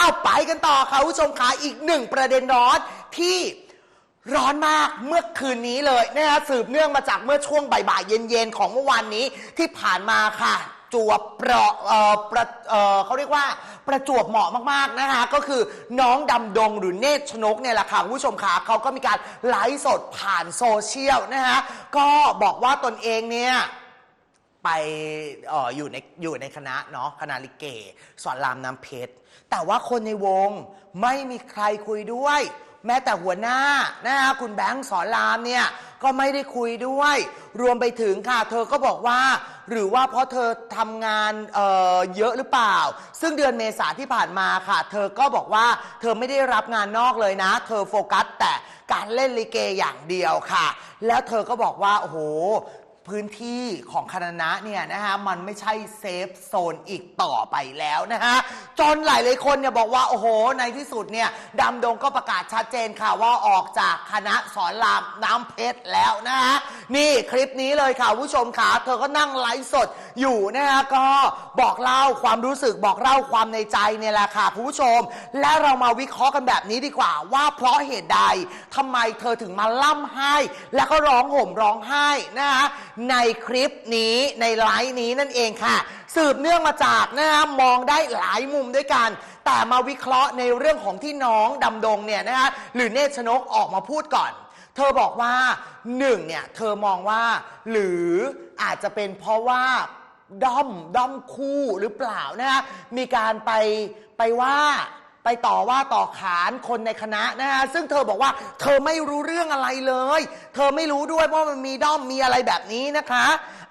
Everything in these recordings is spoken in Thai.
อ้าวไปกันต่อค่ะผู้ชมขาอีกหนึ่งประเด็นร้อนที่ร้อนมากเมื่อคืนนี้เลยนะฮะสืบเนื่องมาจากเมื่อช่วงบ่ายๆเย็นๆของเมื่อวานนี้ที่ผ่านมาค่ะ จวบเปราะเออประเออเขาเรียกว่าประจวบเหมาะมากๆนะคะก็คือน้องดำดงหรือเนตรชนกเนี่ยแหละค่ะคุณผู้ชมขาเขาก็มีการไลฟ์สดผ่านโซเชียลนะฮะก็บอกว่าตนเองเนี่ย ไปเอออยู่ในอยู่ในคณะเนาะคณะลิเก สอนรามน้ำเพชรแต่ว่าคนในวงไม่มีใครคุยด้วย แม้แต่หัวหน้านะฮะคุณแบงค์สอนรามเนี่ยก็ไม่ได้คุยด้วย รวมไปถึงค่ะ เธอก็บอกว่า หรือว่าเพราะเธอทำงานเอ่อเยอะหรือเปล่า ซึ่งเดือนเมษาที่ผ่านมาค่ะ เธอก็บอกว่าเธอไม่ได้รับงานนอกเลยนะ เธอโฟกัสแต่การเล่นลิเกอย่างเดียวค่ะ แล้วเธอก็บอกว่าโอ้โห พื้นที่ของคณะเนี่ยนะฮะมันไม่ใช่เซฟโซนอีกต่อไปแล้วนะฮะจนหลายๆคนเนี่ยบอกว่า โอ้โห ในที่สุดเนี่ยดำดงก็ประกาศชัดเจนค่ะว่าออกจากคณะสอนรามน้ำเพชรแล้วนะฮะนี่คลิปนี้เลยค่ะผู้ชมค่ะเธอก็นั่งไลฟ์สดอยู่นะฮะก็บอกเล่าความรู้สึกบอกเล่าความในใจเนี่ยแหละค่ะคุณผู้ชม และเรามาวิเคราะห์กันแบบนี้ดีกว่า ว่าเพราะเหตุใดทำไมเธอถึงมาล่ำไห้ แล้วก็ร้องห่มร้องไห้นะฮะในคลิปนี้ในไลฟ์นี้นั่นเองค่ะ สืบเนื่องมาจากนะฮะมองได้หลายมุมด้วยกัน แต่มาวิเคราะห์ในเรื่องของที่น้องดำดงเนี่ยนะฮะหรือเนชนกออกมาพูดก่อน เธอบอกว่าหนึ่งเนี่ยเธอมองว่า หรืออาจจะเป็นเพราะว่าด้อมด้อมคู่หรือเปล่านะฮะมีการไปไปว่า ไปต่อว่าต่อขานคนในคณะนะฮะซึ่งเธอบอกว่า เธอไม่รู้เรื่องอะไรเลย เธอไม่รู้ด้วยว่ามันมีด้อมมีอะไรแบบนี้นะคะ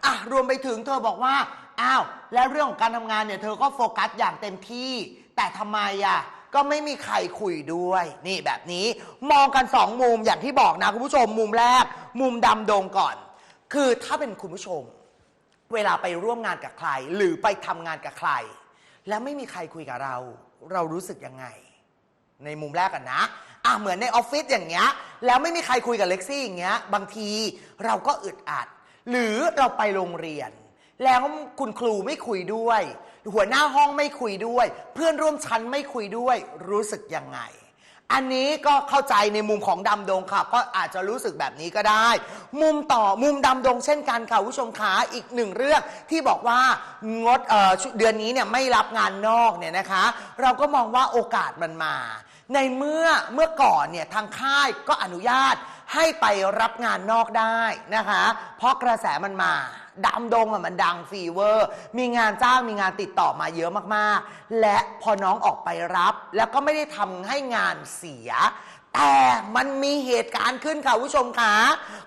อะรวมไปถึงเธอบอกว่าอ้าวและเรื่องของการทำงานเนี่ยเธอก็โฟกัสอย่างเต็มที่ แต่ทำไมอะก็ไม่มีใครคุยด้วย นี่แบบนี้มองกันสองมุมอย่างที่บอกนะคุณผู้ชม มุมแรก มุมดำดงก่อน คือถ้าเป็นคุณผู้ชม เวลาไปร่วมงานกับใคร หรือไปทำงานกับใคร แล้วไม่มีใครคุยกับเรา เรารู้สึกยังไง ในมุมแรกกันนะอะเหมือนในออฟฟิศอย่างเงี้ยแล้วไม่มีใครคุยกับเล็กซี่อย่างเงี้ยบางทีเราก็อึดอัด หรือเราไปโรงเรียน แล้วคุณครูไม่คุยด้วย หัวหน้าห้องไม่คุยด้วย เพื่อนร่วมชั้นไม่คุยด้วยรู้สึกยังไง อันนี้ก็เข้าใจในมุมของดำดงค่ะ ก็อาจจะรู้สึกแบบนี้ก็ได้ มุมต่อมุมดำดงเช่นกันค่ะผู้ชมขาอีกหนึ่งเรื่องที่บอกว่างดเเดือนนี้เนี่ยไม่รับงานนอกเนี่ยนะคะ เราก็มองว่าโอกาสมันมา ในเมื่อเมื่อก่อนเนี่ยทางค่ายก็อนุญาตให้ไปรับงานนอกได้นะคะ เพราะกระแสมันมา ดำดงอะมันดังฟีเวอร์ มีงานจ้างมีงานติดต่อมาเยอะมากๆ และพอน้องออกไปรับ แล้วก็ไม่ได้ทำให้งานเสีย แต่มันมีเหตุการณ์ขึ้นค่ะผู้ชมคะ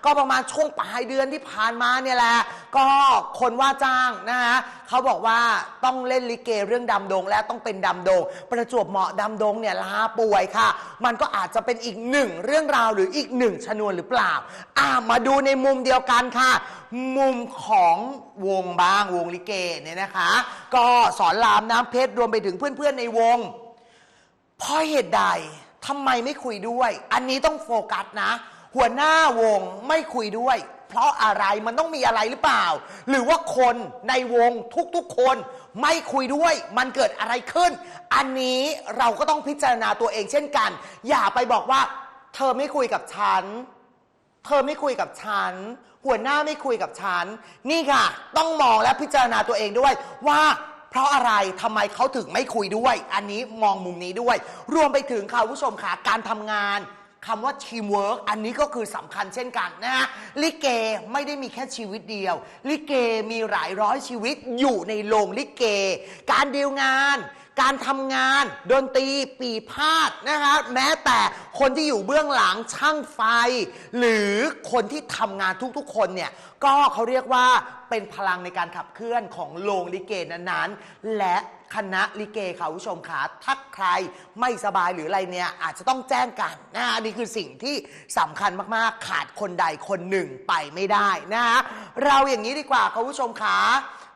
ก็ประมาณช่วงปลายเดือนที่ผ่านมาเนี่ยแหละ ก็คนว่าจ้างนะคะเขาบอกว่าต้องเล่นลิเกเรื่องดำดงและต้องเป็นดำดง ประจวบเหมาะดำดงเนี่ยลาป่วยค่ะ มันก็อาจจะเป็นอีกหนึ่งเรื่องราวหรืออีกหนึ่งชนวนหรือเปล่า อ่ามาดูในมุมเดียวกันค่ะ มุมของวงบ้างวงลิเกเนี่ยนะคะ ก็สอนรามน้ำเพชรรวมไปถึงเพื่อนๆในวงเพราะเหตุใดทำไมไม่คุยด้วย อันนี้ต้องโฟกัสนะ หัวหน้าวงไม่คุยด้วย เพราะอะไรมันต้องมีอะไรหรือเปล่า หรือว่าคนในวงทุกๆคนไม่คุยด้วย มันเกิดอะไรขึ้น อันนี้เราก็ต้องพิจารณาตัวเองเช่นกัน อย่าไปบอกว่า เธอไม่คุยกับฉัน เธอไม่คุยกับฉัน หัวหน้าไม่คุยกับฉัน นี่ค่ะ ต้องมองและพิจารณาตัวเองด้วยว่าเพราะอะไรทำไมเขาถึงไม่คุยด้วย อันนี้มองมุมนี้ด้วย รวมไปถึงค่ะผู้ชมค่ะการทำงาน คำว่าทีมเวิร์กอันนี้ก็คือสำคัญเช่นกันนะฮะลิเกไม่ได้มีแค่ชีวิตเดียว ลิเกมีหลายร้อยชีวิตอยู่ในโรงลิเก การดีลงาน การทำงาน ดนตรีปีพาดนะคะแม้แต่คนที่อยู่เบื้องหลังช่างไฟ หรือคนที่ทำงานทุกๆ คนเนี่ยก็เขาเรียกว่าเป็นพลังในการขับเคลื่อนของโรงลิเกนั้นๆและ คณะลิเกค่ะคุณผู้ชมขาถ้าใครไม่สบายหรืออะไรเนี่ยอาจจะต้องแจ้งกันนะอันนี่คือสิ่งที่สำคัญมากๆ ขาดคนใดคนหนึ่งไปไม่ได้นะฮะเราอย่างนี้ดีกว่าคุณผู้ชมขา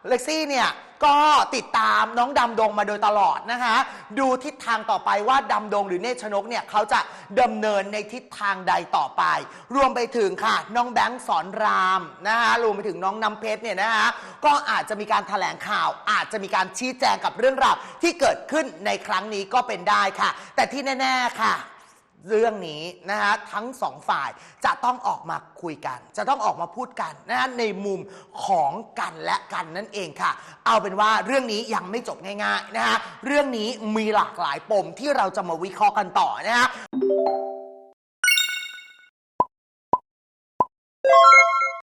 เล็กซี่เนี่ยก็ติดตามน้องดำดงมาโดยตลอดนะคะ ดูทิศทางต่อไปว่าดำดงหรือเนชนกเนี่ยเขาจะดำเนินในทิศทางใดต่อไป รวมไปถึงค่ะ น้องแบงค์สอนรามนะคะรวมไปถึงน้องน้ำเพชรเนี่ยนะคะก็อาจจะมีการแถลงข่าว อาจจะมีการชี้แจงกับเรื่องราวที่เกิดขึ้นในครั้งนี้ก็เป็นได้ค่ะ แต่ที่แน่ ๆ ค่ะ เรื่องนี้นะฮะทั้งสองฝ่ายจะต้องออกมาคุยกัน จะต้องออกมาพูดกันนะฮะในมุมของกันและกันนั่นเองค่ะ เอาเป็นว่าเรื่องนี้ยังไม่จบง่ายๆนะฮะเรื่องนี้มีหลากหลายปมที่เราจะมาวิเคราะห์กันต่อนะฮะ